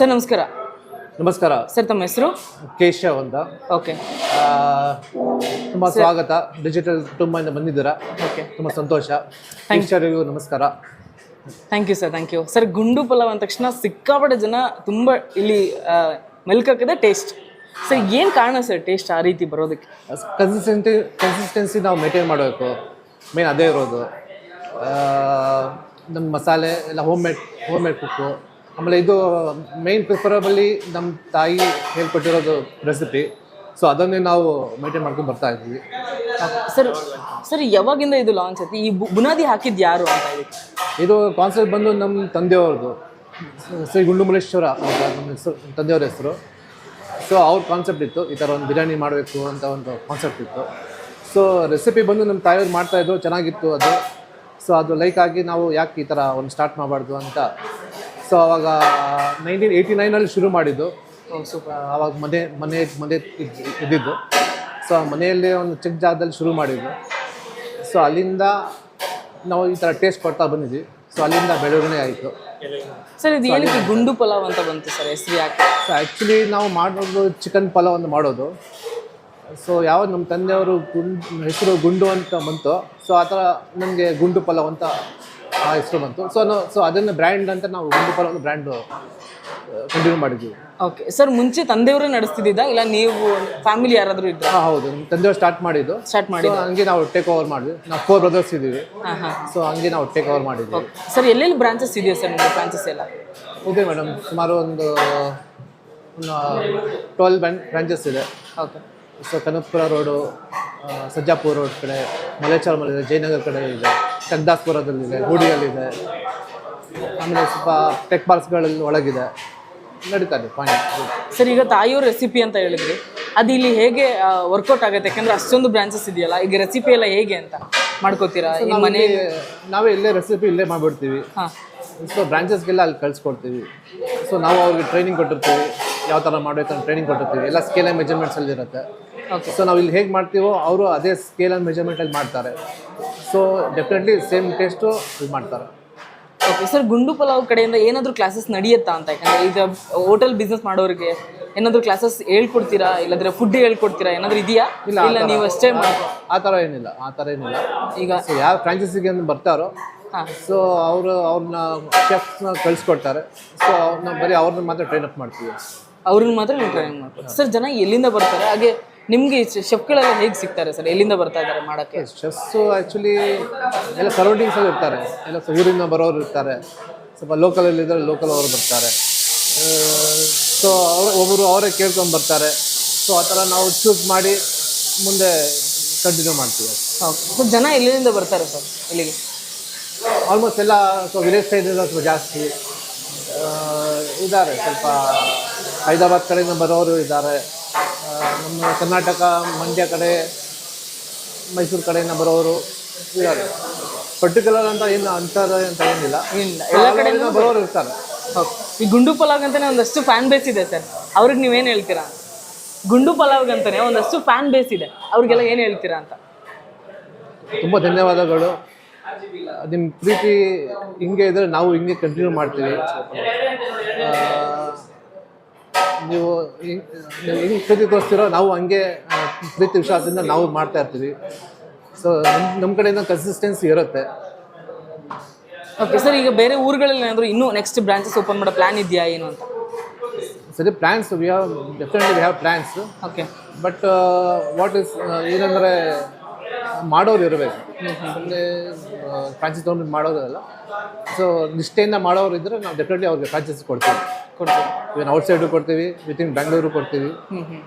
Sir ನಮಸ್ಕಾರ. ನಮಸ್ಕಾರ. Sir ತಮ್ಮ ಹೆಸರು? ಕೇಶವ್ ಅಂತ. ಓಕೆ. ತುಂಬ ಸ್ವಾಗತ. ಡಿಜಿಟಲ್ ಕುಟುಂಬದಿಂದ ಬಂದಿದ್ದೀರಾ? ಓಕೆ. ತುಂಬ ಸಂತೋಷ. ವೀಕ್ಷಕರಿಗೂ ನಮಸ್ಕಾರ. Thank you sir thank you sir Gundu Pulav ಅಂದ ತಕ್ಷಣ ಸಿಕ್ಕಾಪಟ್ಟೆ ಜನ ತುಂಬ ಇಲ್ಲಿ ಮೆಲ್ಕಾಕದೆ ಟೇಸ್ಟ್ ಸರ್ ಏನು ಕಾರಣ ಸರ್ ಟೇಸ್ಟ್ ಆ ರೀತಿ ಬರೋದಕ್ಕೆ? ಕನ್ಸಿಸ್ಟೆನ್ಸಿ ಕನ್ಸಿಸ್ಟೆನ್ಸಿ ನಾವು ಮೇಂಟೈನ್ ಮಾಡಬೇಕು. ಮೇನ್ ಅದೇ ಇರೋದು. ನಮ್ಮ ಮಸಾಲೆ ಎಲ್ಲ home made home made cook ಆಮೇಲೆ ಇದು ಮೇನ್ ಪ್ರಿಫರಬಲಿ ನಮ್ಮ ತಾಯಿ ಹೇಳ್ಕೊಟ್ಟಿರೋದು ರೆಸಿಪಿ ಸೊ ಅದನ್ನೇ ನಾವು ಮೇಂಟೈನ್ ಮಾಡ್ಕೊಂಡು ಬರ್ತಾ ಇದ್ವಿ. ಸರ್ ಸರ್ ಯಾವಾಗಿಂದ ಇದು ಲಾಂಚ್ ಆಯ್ತು? ಈ ಬು- ಬುನಾದಿ ಹಾಕಿದ್ದು ಯಾರು ಅಂತ ಇದು ಕಾನ್ಸೆಪ್ಟ್ ಬಂದು ನಮ್ಮ ತಂದೆಯವ್ರದ್ದು. ಶ್ರೀ ಗುಂಡುಮಲೇಶ್ವರ ಅಂತ ನಮ್ಮ ಹೆಸರು ತಂದೆಯವ್ರ ಹೆಸರು. ಸೊ ಅವ್ರ ಕಾನ್ಸೆಪ್ಟ್ ಇತ್ತು ಈ ಥರ ಒಂದು ಬಿರಿಯಾನಿ ಮಾಡಬೇಕು ಅಂತ ಒಂದು ಕಾನ್ಸೆಪ್ಟ್ ಇತ್ತು. ಸೊ ರೆಸಿಪಿ ಬಂದು ನಮ್ಮ ತಾಯಿಯವ್ರು ಮಾಡ್ತಾಯಿದ್ರು ಚೆನ್ನಾಗಿತ್ತು ಅದು. ಸೊ ಅದು ಲೈಕ್ ಆಗಿ ನಾವು ಯಾಕೆ ಈ ಥರ ಒಂದು ಸ್ಟಾರ್ಟ್ ಮಾಡಬಾರ್ದು ಅಂತ ಸೊ ಅವಾಗ ನೈನ್ಟೀನ್ ಏಯ್ಟಿ ನೈನಲ್ಲಿ ಶುರು ಮಾಡಿದ್ದು. ಸೊ ಆವಾಗ ಮನೆ ಮನೆ ಮನೆ ಇದ್- ಇದ್ದಿದ್ದು. ಸೊ ಆ ಮನೆಯಲ್ಲಿ ಒಂದು ಚಿಕ್ಕ ಜಾಗದಲ್ಲಿ ಶುರು ಮಾಡಿದ್ದು. ಸೊ ಅಲ್ಲಿಂದ ನಾವು ಈ ಥರ ಟೇಸ್ಟ್ ಕೊಡ್ತಾ ಬಂದಿದ್ವಿ. ಸೊ ಅಲ್ಲಿಂದ ಬೆಳವಣಿಗೆ ಆಯಿತು. ಸರ್ ಇದು ಏನಕ್ಕೆ ಗುಂಡು ಪಲಾವ್ ಅಂತ ಬಂತು ಸರ್ ಹೆಸರು ಯಾಕೆ? ಸೊ ಆ್ಯಕ್ಚುಲಿ ನಾವು ಮಾಡೋದು ಚಿಕನ್ ಪಲಾವ್ ಅಂತ ಮಾಡೋದು. ಸೊ ಯಾವಾಗ ನಮ್ಮ ತಂದೆಯವರು ಗುಂಡು ಹೆಸರು ಗುಂಡು ಅಂತ ಬಂತು. ಸೊ ಆ ಥರ ನಮಗೆ ಗುಂಡು ಪಲಾವ್ ಅಂತ ಆ ಹೆಸರು ಬಂತು. ಸೊ ನಾವು ಸೊ ಅದನ್ನು ಬ್ರ್ಯಾಂಡ್ ಅಂತ ನಾವು ಗುಂಡುಪಾಲ ಒಂದು ಬ್ರ್ಯಾಂಡ್ ಕಂಟಿನ್ಯೂ ಮಾಡಿದ್ವಿ. ಓಕೆ ಸರ್ ಮುಂಚೆ ತಂದೆಯವರೇ ನಡೆಸ್ತಿದ್ದ ಇಲ್ಲ ನೀವು ಫ್ಯಾಮಿಲಿ ಯಾರಾದರೂ ಇದ್ರ? ಹಾಂ ಹೌದು. ನಮ್ಮ ತಂದೆಯವರು ಸ್ಟಾರ್ಟ್ ಮಾಡಿದ್ದು. ಸ್ಟಾರ್ಟ್ ಮಾಡಿ ಹಂಗೆ ನಾವು ಟೇಕ್ ಓವರ್ ಮಾಡಿದ್ವಿ. ನಾವು ಫೋರ್ ಬ್ರದರ್ಸ್ ಇದ್ದೀವಿ. ಹಾಂ ಹಾಂ. ಸೊ ಹಂಗೆ ನಾವು ಟೇಕ್ ಓವರ್ ಮಾಡಿದ್ವಿ. ಸರ್ ಎಲ್ಲೆಲ್ಲಿ ಬ್ರಾಂಚಸ್ ಇದೆಯಾ ಸರ್ ನಿಮ್ಮ ಬ್ರಾಂಚಸ್ ಎಲ್ಲ? ಇದೆ ಮೇಡಮ್ ಸುಮಾರು ಒಂದು ಟ್ವೆಲ್ ಬ್ರಾಂಚಸ್ ಇದೆ. Okay so Kanakapura road Sarjapura road ಕಡೆ ಮಲೇಚಾರ್ಮಲ್ ಇದೆ ಜಯನಗರ ಕಡೆ ಇದೆ ಚಕ್ದಾಸ್ಪುರದಲ್ಲಿದೆ ಗೂಡಿಯಲ್ಲಿದೆ ಆಮೇಲೆ ಸ್ವಲ್ಪ ಟೆಕ್ ಪಾರ್ಕ್ಸ್ಗಳಲ್ಲಿ ಒಳಗಿದೆ. ನಡೀತಾ ಇದೆ ಪಾಯಿಂಟ್ ಸರ್ ಈಗ ತಾಯಿಯವ್ರ ರೆಸಿಪಿ ಅಂತ ಹೇಳಿದ್ರಿ. ಅದು ಇಲ್ಲಿ ಹೇಗೆ ವರ್ಕೌಟ್ ಆಗುತ್ತೆ? ಯಾಕಂದ್ರೆ ಅಷ್ಟೊಂದು ಬ್ರಾಂಚಸ್ ಇದೆಯಲ್ಲ ಈಗ ರೆಸಿಪಿ ಎಲ್ಲ ಹೇಗೆ ಅಂತ ಮಾಡ್ಕೋತೀರಾ? ಈ ಮನೆ ನಾವೇ ಇಲ್ಲೇ ರೆಸಿಪಿ ಇಲ್ಲೇ ಮಾಡಿಬಿಡ್ತೀವಿ. ಹಾಂ. ಸೊ ಬ್ರಾಂಚಸ್ಗೆಲ್ಲ ಅಲ್ಲಿ ಕಳಿಸ್ಕೊಡ್ತೀವಿ. ಸೊ ನಾವು ಅವ್ರಿಗೆ ಟ್ರೈನಿಂಗ್ ಕೊಟ್ಟಿರ್ತೀವಿ. ಯಾವ ಥರ ಮಾಡಬೇಕು ಅಂತ ಟ್ರೈನಿಂಗ್ ಕೊಟ್ಟಿರ್ತೀವಿ. ಎಲ್ಲ ಸ್ಕೇಲ್ ಆ್ಯಂಡ್ ಮೆಜರ್ಮೆಂಟ್ಸಲ್ಲಿ ಇರುತ್ತೆ. ಓಕೆ ಸೊ ನಾವು ಇಲ್ಲಿ ಹೇಗೆ ಮಾಡ್ತೀವೋ ಅವರು ಅದೇ ಸ್ಕೇಲ್ ಆ್ಯಂಡ್ ಮೆಜರ್ಮೆಂಟಲ್ಲಿ ಮಾಡ್ತಾರೆ. ಸೊ ಡೆಫಿನೆಟ್ಲಿ ಸೇಮ್ ಟೇಸ್ಟು ಇದು ಮಾಡ್ತಾರೆ. ಓಕೆ ಸರ್ ಗುಂಡು ಪಲಾವ್ ಕಡೆಯಿಂದ ಏನಾದರೂ ಕ್ಲಾಸಸ್ ನಡೆಯುತ್ತಾ ಅಂತ? ಯಾಕಂದರೆ ಈಗ ಹೋಟೆಲ್ ಬಿಸ್ನೆಸ್ ಮಾಡೋರಿಗೆ ಏನಾದರೂ ಕ್ಲಾಸಸ್ ಹೇಳ್ಕೊಡ್ತೀರಾ? ಇಲ್ಲಾಂದ್ರೆ ಫುಡ್ ಹೇಳ್ಕೊಡ್ತೀರಾ? ಏನಾದರೂ ಇದೆಯಾ? ಇಲ್ಲ ನೀವು ಅಷ್ಟೇ ಆ ಥರ ಏನಿಲ್ಲ ಆ ಥರ ಏನಿಲ್ಲ. ಈಗ ಸೊ ಯಾವ ಫ್ರಾಂಚೈಸಿಗೆ ಬರ್ತಾರೋ ಹಾಂ. ಸೊ ಅವರು ಅವ್ರನ್ನ ಶೆಫ್ಸ್ನ ಕಳಿಸ್ಕೊಡ್ತಾರೆ. ಸೊ ಅವ್ರನ್ನ ಬರೀ ಅವ್ರನ್ನ ಮಾತ್ರ ಟ್ರೈನ್ ಅಪ್ ಮಾಡ್ತೀವಿ. ಅವ್ರನ್ನ ಮಾತ್ರ ನೀವು ಟ್ರೈನಿಂಗ್ ಮಾಡ್ತೀರಾ ಸರ್ ಜನ ಎಲ್ಲಿಂದ ಬರ್ತಾರೆ? ಹಾಗೆ ನಿಮಗೆ ಶೆಫ್ಗಳೆಲ್ಲ ಹೇಗೆ ಸಿಗ್ತಾರೆ ಸರ್ ಎಲ್ಲಿಂದ ಬರ್ತಾ ಇದ್ದಾರೆ ಮಾಡೋಕ್ಕೆ? ಶೆಫ್ಸು ಆ್ಯಕ್ಚುಲಿ ಎಲ್ಲ ಸರೌಂಡಿಂಗ್ಸಲ್ಲಿ ಇರ್ತಾರೆ. ಎಲ್ಲ ಊರಿಂದ ಬರೋರು ಇರ್ತಾರೆ. ಸ್ವಲ್ಪ ಲೋಕಲಲ್ಲಿದ್ದರೆ ಲೋಕಲ್ ಅವರು ಬರ್ತಾರೆ. ಸೊ ಅವರು ಒಬ್ಬರು ಅವರೇ ಕೇಳ್ಕೊಂಡು ಬರ್ತಾರೆ. ಸೊ ಆ ಥರ ನಾವು ಚೂಸ್ ಮಾಡಿ ಮುಂದೆ ಕಂಟಿನ್ಯೂ ಮಾಡ್ತೀವಿ. ಸೊ ಸರ್ ಜನ ಎಲ್ಲಿಂದ ಬರ್ತಾರೆ ಸರ್ ಇಲ್ಲಿಗೆ? ಆಲ್ಮೋಸ್ಟ್ ಎಲ್ಲ ಸೊ ವಿಲೇಜ್ ಸೈಡಿಂದ ಸ್ವಲ್ಪ ಜಾಸ್ತಿ ಇದ್ದಾರೆ. ಸ್ವಲ್ಪ ಹೈದರಾಬಾದ್ ಕಡೆಯಿಂದ ಬರೋರು ಇದ್ದಾರೆ. ನಮ್ಮ ಕರ್ನಾಟಕ ಮಂಡ್ಯ ಕಡೆ ಮೈಸೂರು ಕಡೆಯಿಂದ ಬರೋರು ಇದ್ದಾರೆ. ಪರ್ಟಿಕ್ಯುಲರ್ ಅಂತ ಏನು ಅಂತಾರೆ ಅಂತ ಏನಿಲ್ಲ. ಇಲ್ಲ ಎಲ್ಲ ಕಡೆಯಿಂದ ಬರೋರು ಇರ್ತಾರೆ. ಈ ಗುಂಡು ಪಲಾವ್ ಅಂತಾನೆ ಒಂದಷ್ಟು ಫ್ಯಾನ್ ಬೇಸ್ ಇದೆ ಸರ್. ಅವ್ರಿಗೆ ನೀವೇನು ಹೇಳ್ತೀರಾ? ಗುಂಡು ಪಲಾವ್ ಅಂತಾನೆ ಒಂದಷ್ಟು ಫ್ಯಾನ್ ಬೇಸ್ ಇದೆ. ಅವ್ರಿಗೆಲ್ಲ ಏನು ಹೇಳ್ತೀರಾ ಅಂತ? ತುಂಬ ಧನ್ಯವಾದಗಳು. ನಿಮ್ಮ ಪ್ರೀತಿ ಹಿಂಗೆ ಇದ್ದರೆ ನಾವು ಹಿಂಗೆ ಕಂಟಿನ್ಯೂ ಮಾಡ್ತೀವಿ. ನೀವು ಹಿಂಗ್- ನೀವು ಹಿಂಗೆ ಪ್ರೀತಿ ತೋರಿಸ್ತಿರೋ ನಾವು ಹಂಗೆ ಪ್ರೀತಿ ವಿಶ್ವಾಸದಿಂದ ನಾವು ಮಾಡ್ತಾ ಇರ್ತೀವಿ. ಸೊ ನಮ್ಮ ನಮ್ಮ ಕಡೆಯಿಂದ ಕನ್ಸಿಸ್ಟೆನ್ಸಿ ಇರುತ್ತೆ. ಓಕೆ ಸರ್ ಈಗ ಬೇರೆ ಊರುಗಳಲ್ಲಿ ಏನಾದರೂ ಇನ್ನೂ ನೆಕ್ಸ್ಟ್ ಬ್ರಾಂಚಸ್ ಓಪನ್ ಮಾಡೋ ಪ್ಲಾನ್ ಇದೆಯಾ ಏನು ಅಂತ? ಸರಿ plans we have definitely we have plans okay but what is ಏನಂದರೆ ಮಾಡೋರು ಇರಬೇಕು. ಅಂದರೆ ಫ್ರಾಂಚೈಸ್ ತೊಗೊಂಡು ಮಾಡೋದಲ್ಲ ಸೊ ನಿಷ್ಠೆಯಿಂದ ಮಾಡೋರು ಇದ್ದರೆ ನಾವು ಡೆಫಿನೆಟ್ಲಿ ಅವ್ರಿಗೆ ಫ್ರಾಂಚೈಸ್ ಕೊಡ್ತೀವಿ. ಕೊಡ್ತೀವಿ. ಇವನ್ ಔಟ್ಸೈಡು ಕೊಡ್ತೀವಿ ವಿತಿನ್ ಬೆಂಗಳೂರು ಕೊಡ್ತೀವಿ. ಹ್ಞೂ ಹ್ಞೂ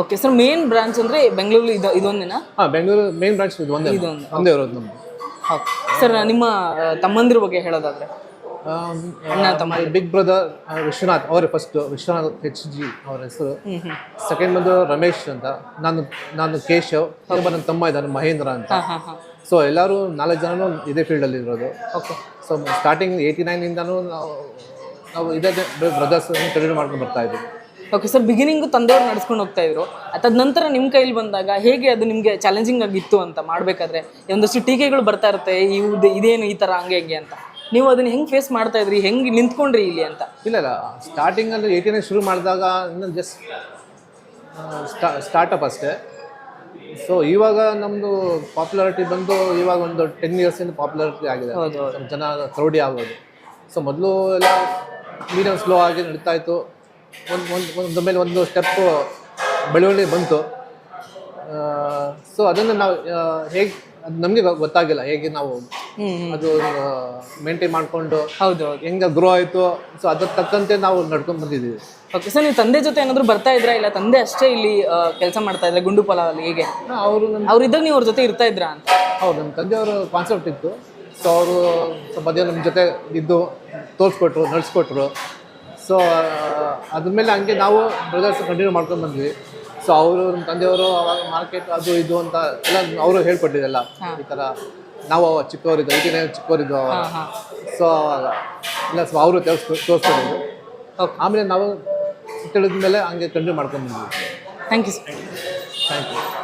ಓಕೆ ಸರ್ ಮೇನ್ ಬ್ರಾಂಚ್ ಅಂದರೆ ಬೆಂಗಳೂರು ಇದು ಇದೊಂದೇನಾ? ಹಾಂ ಬೆಂಗಳೂರು ಮೇನ್ ಬ್ರಾಂಚ್ ಇದು ಒಂದೇ ಇದೊಂದು. ಒಂದೇ ಇರೋದು ನಮ್ಮದು ಸರ್ ನಿಮ್ಮ ತಮ್ಮಂದಿರ ಬಗ್ಗೆ ಹೇಳೋದಾದ್ರೆ. ಬಿಗ್ ಬ್ರದರ್ ವಿಶ್ವನಾಥ್ ಅವರೇ ಫಸ್ಟ್ ವಿಶ್ವನಾಥ್ ಎಚ್ ಜಿ ಅವರ ಹೆಸರು. ಸೆಕೆಂಡ್ ಬಂದು ರಮೇಶ್ ಅಂತ. ನಾನು ನಾನು ಕೇಶವ್. ಇನ್ನೊಬ್ಬ ನನ್ನ ತಮ್ಮ ಇದ್ದಾನೆ ಮಹೇಂದ್ರ ಅಂತ. ಸೊ ಎಲ್ಲರೂ ನಾಲ್ಕು ಜನನು ಇದೇ ಫೀಲ್ಡಲ್ಲಿ ಇರೋದು. ಓಕೆ ಸೊ ಸ್ಟಾರ್ಟಿಂಗ್ ಏಯ್ಟಿ ನೈನಿಂದನೂ ನಾವು ನಾವು ಇದೇ ಬ್ರದರ್ಸ್ ಕಂಟಿನ್ಯೂ ಮಾಡ್ಕೊಂಡು ಬರ್ತಾ ಇದ್ದೀವಿ ಓಕೆ ಸರ್ ಬಿಗಿನಿಂಗು ತಂದೆಯವ್ರು ನಡೆಸ್ಕೊಂಡು ಹೋಗ್ತಾ ಇದ್ರು. ಅದಾದ ನಂತರ ನಿಮ್ಮ ಕೈಲಿ ಬಂದಾಗ ಹೇಗೆ ಅದು ನಿಮಗೆ ಚಾಲೆಂಜಿಂಗ್ ಆಗಿತ್ತು ಅಂತ ಮಾಡಬೇಕಾದ್ರೆ? ಒಂದಷ್ಟು ಟೀಕೆಗಳು ಬರ್ತಾ ಇರುತ್ತೆ ಇವ್ದು ಇದೇನು ಈ ಥರ ಹಂಗೆ ಹಂಗೆ ಅಂತ. ನೀವು ಅದನ್ನ ಹೆಂಗ್ ಫೇಸ್ ಮಾಡ್ತಾ ಇದ್ರಿ? ಹೆಂಗ್ ನಿಂತ್ಕೊಂಡ್ರಿ ಇಲ್ಲಿ ಅಂತ? ಇಲ್ಲ ಇಲ್ಲ. ಸ್ಟಾರ್ಟಿಂಗಲ್ಲಿ ಏಯ್ಟೀನೇ ಶುರು ಮಾಡಿದಾಗ ಇನ್ನೊಂದು ಜಸ್ಟ್ ಸ್ಟಾರ್ಟಪ್ ಅಷ್ಟೇ. ಸೊ ಇವಾಗ ನಮ್ಮದು ಪಾಪ್ಯುಲಾರಿಟಿ ಬಂದು ಇವಾಗ ಒಂದು ಟೆನ್ ಇಯರ್ಸಿಂದ ಪಾಪ್ಯುಲಾರಿಟಿ ಆಗಿದೆ. ಸ್ವಲ್ಪ ಜನ ಕ್ರೌಡಿ ಆಗೋದು ಸೊ ಮೊದಲು ಎಲ್ಲ ಮೀಡಿಯಮ್ ಸ್ಲೋ ಆಗಿ ನಡೀತಾ ಇತ್ತು. ಒಂದು ಒಂದು ಒಂದು ಮೇಲೆ ಒಂದು ಸ್ಟೆಪ್ಪು ಬೆಳವಣಿಗೆ ಬಂತು. ಸೊ ಅದನ್ನು ನಾವು ಹೇಗೆ ಅದು ನಮಗೆ ಗೊತ್ತಾಗಿಲ್ಲ ಹೇಗೆ ನಾವು ಅದು ಮೇಂಟೈನ್ ಮಾಡಿಕೊಂಡು ಹೌದು ಹೌದು. ಹೆಂಗೆ ಗ್ರೋ ಆಯಿತು. ಸೊ ಅದ್ರ ತಕ್ಕಂತೆ ನಾವು ನಡ್ಕೊಂಡು ಬಂದಿದ್ದೀವಿ. ಓಕೆ ಸರ್ ನೀವು ತಂದೆ ಜೊತೆ ಏನಾದರೂ ಬರ್ತಾ ಇದ್ರಾ ಇಲ್ಲ? ತಂದೆ ಅಷ್ಟೇ ಇಲ್ಲಿ ಕೆಲಸ ಮಾಡ್ತಾ ಇದ್ರೆ ಗುಂಡು ಪಲಾವಲ್ಲಿ ಹೇಗೆ? ಅವರು ಅವ್ರು ಅವ್ರಿದ್ದಾಗ ನೀವು ಅವ್ರ ಜೊತೆ ಇರ್ತಾ ಇದ್ರಾ ಅಂತ? ಹೌದು ನಮ್ಮ ತಂದೆ ಅವರು ಕಾನ್ಸೆಪ್ಟ್ ಇತ್ತು. ಸೊ ಅವರು ಸ್ವಲ್ಪ ಮಧ್ಯ ನಮ್ಮ ಜೊತೆ ಇದ್ದು ತೋರಿಸ್ಕೊಟ್ರು ನಡೆಸ್ಕೊಟ್ರು. ಸೊ ಅದ್ರ ಮೇಲೆ ಹಂಗೆ ನಾವು ಬ್ರದರ್ಸ್ ಕಂಟಿನ್ಯೂ ಮಾಡ್ಕೊಂಡು ಬಂದ್ವಿ. ಸೊ ಅವರು ನಮ್ಮ ತಂದೆಯವರು ಅವಾಗ ಮಾರ್ಕೆಟ್ ಅದು ಇದು ಅಂತ ಎಲ್ಲ ಅವರು ಹೇಳ್ಕೊಟ್ಟಿದ್ದೆಲ್ಲ. ಈ ಥರ ನಾವು ಅವಾಗ ಚಿಕ್ಕವರಿದ್ದು ಐಟಿನೇ ಚಿಕ್ಕವರಿದ್ದು ಅವಾಗ. ಸೊ ಅವಾಗ ಇಲ್ಲ ಸೊ ಅವರು ಓಕೆ ಆಮೇಲೆ ನಾವು ತಿಳಿದ ಮೇಲೆ ಹಂಗೆ ಕಂಟಿನ್ಯೂ ಮಾಡ್ಕೊಂಡು ಬಂದ್ವಿ. Thank you sir thank you